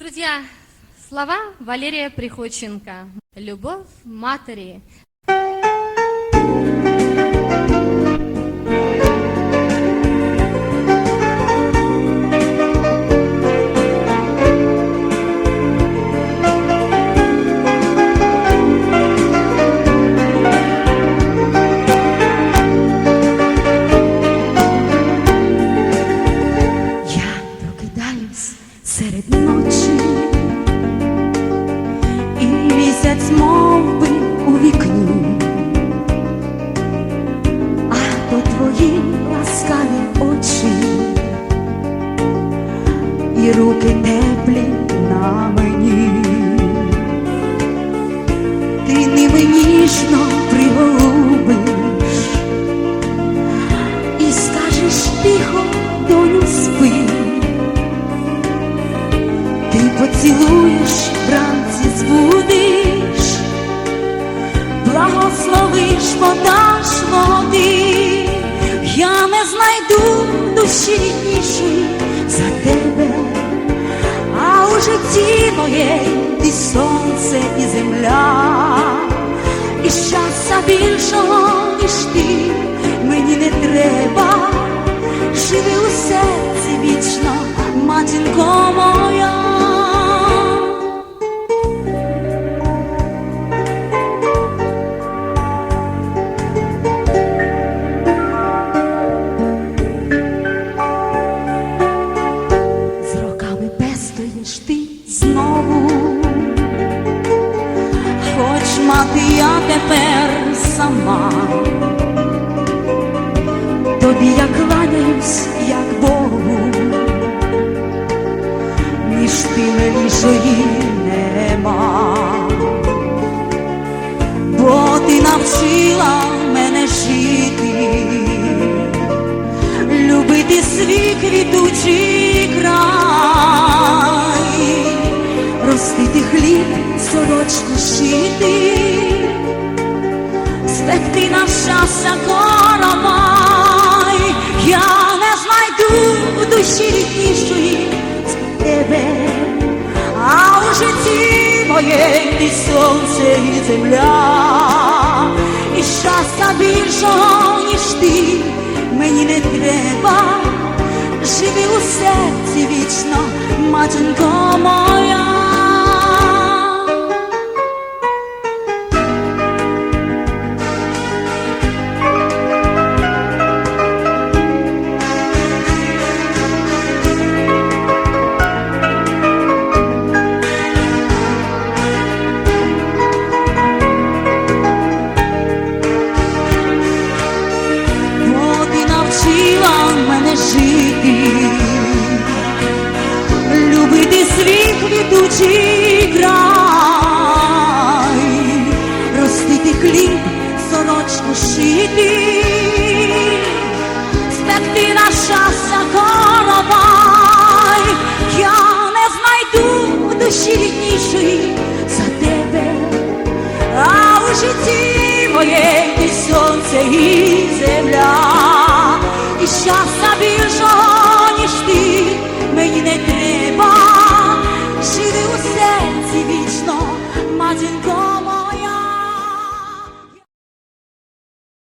Друзья, слова Валерия Приходченко. Любовь матери. Серед ночі, і місяць мов би у вікні, а то твої ласкаві очі, і руки теплі на мені, ти ними ніжно ти поцілуєш, вранці збудиш, благословиш, подаш води, я не знайду душі ріднішої мати я тепер сама, тобі я кланяюсь, як Богу, між тими іншої нема, бо ти навчила мене жити. Любити свій квітучий край, сорочку шити, спекти на щастя коромай, я не знайду в душі ріднішої за тебе, а у житті моєї ти сонце і земля, і щастя більшого, ніж ти, мені не треба, живи у серці вічно, матінко моя. сонце і земля, і щастя.